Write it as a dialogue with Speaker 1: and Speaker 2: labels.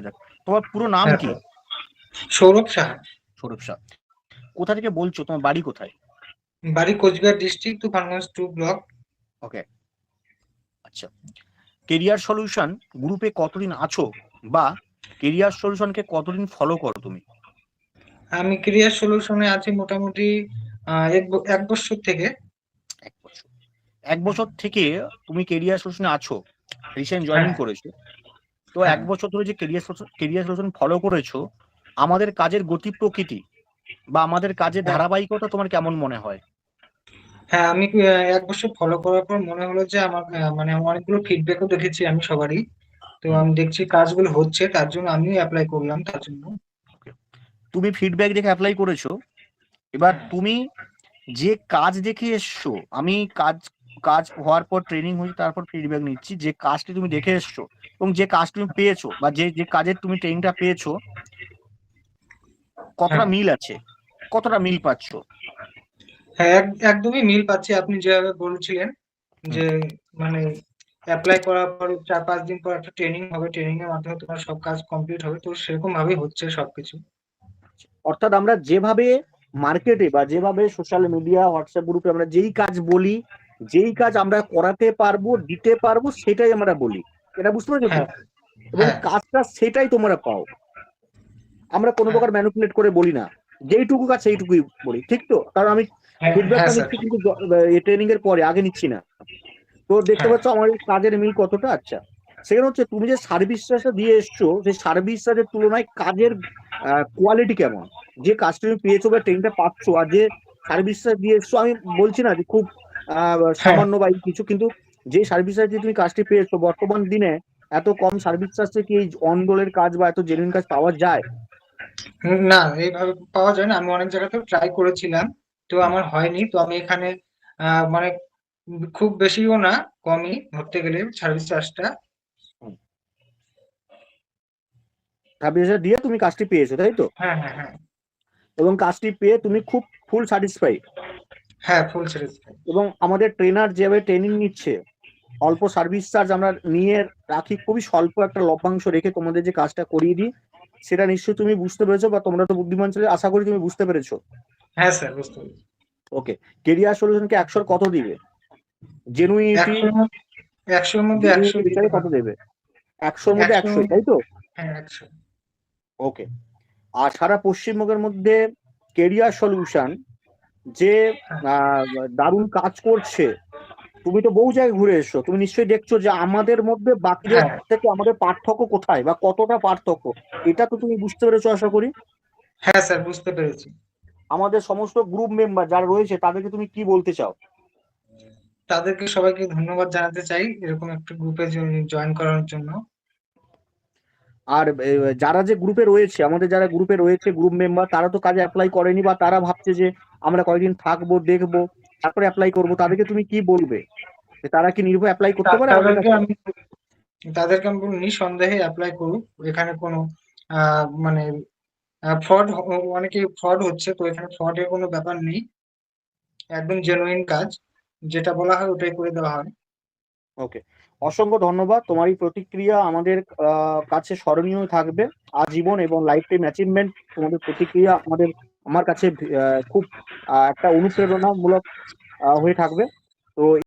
Speaker 1: যাক। তোমার পুরো নাম
Speaker 2: হ্যাঁ,
Speaker 1: কি?
Speaker 2: সৌরভ সাহা
Speaker 1: সৌরভ শাহ। কোথা থেকে বলছো? তোমার বাড়ি কোথায়?
Speaker 2: বাড়ি Cooch Behar district Tufanganj two block.
Speaker 1: Okay. আচ্ছা। কেরিয়ার সলিউশন গ্রুপে কতদিন আছো বা কেরিয়ার সলিউশনকে কতদিন ফলো করো তুমি?
Speaker 2: আমি কেরিয়ার সলিউশনে আছি মোটামুটি এক বছর থেকে।
Speaker 1: এক বছর। এক বছর থেকে তুমি কেরিয়ার সলিউশনে আছো। রিসেন্ট জয়েনিং
Speaker 2: হ্যাঁ।
Speaker 1: করেছ। তো
Speaker 2: হ্যাঁ।
Speaker 1: এক বছর ধরে যে কেরিয়ার কেরিয়ার সলিউশন ফলো করেছ আমাদের কাজের গতি প্রকৃতি বা আমাদের কাজের
Speaker 2: হ্যাঁ।
Speaker 1: ধারাবাহিকতা তোমার কেমন মনে হয়
Speaker 2: হ্যাঁ আমি এক বছর ফলো করার পর মনে হলো যে আমার মানে অনেকগুলো ফিডব্যাকও দেখেছি আমি সবারই তো আমি দেখছি কাজগুলো হচ্ছে তার জন্য আমিও অ্যাপ্লাই করলাম তার জন্য
Speaker 1: তুমি ফিডব্যাক দেখে অ্যাপ্লাই করেছ এবার
Speaker 2: হ্যাঁ।
Speaker 1: তুমি যে কাজ দেখে এসছো আমি কাজ কাজ হওয়ার পর ট্রেনিং হয়েছে তারপর ফিডব্যাক নিচ্ছি যে কাজটি তুমি দেখে এসছো এবং যে কাজ তুমি পেয়েছ বা যে যে কাজের তুমি ট্রেনিংটা পেয়েছ কতটা
Speaker 2: হ্যাঁ।
Speaker 1: মিল আছে? কতটা মিল পাচ্ছ?
Speaker 2: হ্যাঁ এক- একদমই মিল পাচ্ছি আপনি যেভাবে বলছিলেন যে মানে অ্যাপ্লাই করার পর চার পাঁচ দিন পর একটা ট্রেনিং হবে ট্রেনিং এর মাধ্যমে তোমার সব কাজ কমপ্লিট হবে তো সেরকম ভাবে হচ্ছে সবকিছু।
Speaker 1: অর্থাৎ আমরা যেভাবে মার্কেটে বা যেভাবে সোশ্যাল মিডিয়া হোয়াটসঅ্যাপ গ্রুপে আমরা যেই কাজ বলি যেই কাজ আমরা করাতে পারব দিতে পারব সেটাই আমরা বলি। এটা বুঝতে পারছ
Speaker 2: হ্যাঁ
Speaker 1: এবং
Speaker 2: হ্যাঁ।
Speaker 1: কাজটা সেটাই তোমরা পাও। আমরা কোনো
Speaker 2: হ্যাঁ।
Speaker 1: প্রকার ম্যানিপুলেট করে বলি না। যেইটুকু কাজ সেইটুকুই বলি ঠিক তো? কারণ আমি ফিডব্যাকটা নিচ্ছি কিন্তু ট্রেনিং এর পরে আগে নিচ্ছি না। তো দেখতে। পাচ্ছ আমার কাজের মিল কতটা? আচ্ছা সেখানে হচ্ছে তুমি যে সার্ভিস চার্জটা দিয়ে এসছো সেই সার্ভিস চার্জের তুলনায় কাজের কোয়ালিটি কেমন? যে কাজটা তুমি পেয়েছ বা ট্রেনটা পাচ্ছ আর যে সার্ভিস চার্জ দিয়ে এসছো আমি বলছি না যে খুব আহ, সামান্য বা কিছু কিন্তু যে সার্ভিস চার্জ দিয়ে তুমি কাজটি পেয়েছ বর্তমান দিনে এত কম সার্ভিস চার্জে কি এই অনগোলের কাজ বা এত জেনুইন কাজ পাওয়া যায়?
Speaker 2: না এইভাবে পাওয়া যায় না। আমি অনেক জায়গাতেও ট্রাই করেছিলাম তো আমার হয়নি। তো আমি এখানে মানে খুব বেশিও না কমই ধরতে গেলে সার্ভিস চার্জটা
Speaker 1: সার্ভিস চার্জ দিয়ে তুমি কাজটি পেয়েছ তাই তো?
Speaker 2: হ্যাঁ হ্যাঁ হ্যাঁ।
Speaker 1: এবং কাজটি পেয়ে তুমি খুব ফুল স্যাটিসফাই
Speaker 2: হ্যাঁ ফুল সার্ভিস
Speaker 1: এবং আমাদের ট্রেনার যেভাবে ট্রেনিং নিচ্ছে অল্প সার্ভিস চার্জ আমরা নিয়ে রাখি খুবই স্বল্প একটা লভ্যাংশ রেখে তোমাদের যে কাজটা করিয়ে দিই সেটা নিশ্চয়ই তুমি বুঝতে পেরেছ বা তোমরা তো বুদ্ধিমান ছেলে আশা করি তুমি বুঝতে পেরেছ।
Speaker 2: হ্যাঁ স্যার বুঝতে পেরেছি।
Speaker 1: ওকে কেরিয়ার সলিউশনকে একশোর কত দিবে? জেনুইনিটি
Speaker 2: একশোর মধ্যে একশো দিতে
Speaker 1: কত। দেবে? একশোর মধ্যে
Speaker 2: একশো-
Speaker 1: তাই তো?
Speaker 2: হ্যাঁ
Speaker 1: ওকে আর সারা পশ্চিমবঙ্গের মধ্যে কেরিয়ার সলিউশন যে আহ, দারুণ কাজ করছে তুমি তো বহু জায়গায় ঘুরে এসছো। তুমি নিশ্চয়ই দেখছ যে আমাদের মধ্যে বাকিদের
Speaker 2: হ্যাঁ।
Speaker 1: থেকে আমাদের পার্থক্য কোথায় বা কতটা পার্থক্য? এটা তো তুমি বুঝতে পেরেছ আশা করি?
Speaker 2: হ্যাঁ স্যার বুঝতে পেরেছি।
Speaker 1: আমাদের সমস্ত গ্রুপ মেম্বার যারা রয়েছে তাদেরকে তুমি কি বলতে চাও?
Speaker 2: তাদেরকে সবাইকে ধন্যবাদ জানাতে চাই এরকম একটা গ্রুপে জয়েন করার জন্য।
Speaker 1: আর যারা যে গ্রুপে রয়েছে আমাদের যারা গ্রুপে রয়েছে গ্রুপ মেম্বার তারা তো কাজে অ্যাপ্লাই করেনি বা তারা ভাবছে যে আমরা কয়েকদিন থাকব দেখব তারপরে অ্যাপ্লাই করব তাদেরকে তুমি কি বলবে? তারা কি নির্ভয় অ্যাপ্লাই করতে পারে?
Speaker 2: তাদেরকে আমি বলব নিঃসন্দেহে অ্যাপ্লাই করুক। এখানে কোনো মানে ফ্রড অনেকে ফ্রড হচ্ছে তো এখানে ফ্রডের কোনো ব্যাপার নেই। একদম জেনুইন কাজ যেটা বলা হয় ওটাই করে দেওয়া হয়।
Speaker 1: ওকে অসংখ্য ধন্যবাদ। তোমার এই প্রতিক্রিয়া আমাদের কাছে স্মরণীয় থাকবে। আজীবন এবং লাইফ টাইম অ্যাচিভমেন্ট তোমাদের প্রতিক্রিয়া আমাদের আমার কাছে খুব একটা অনুপ্রেরণামূলক হয়ে থাকবে। তো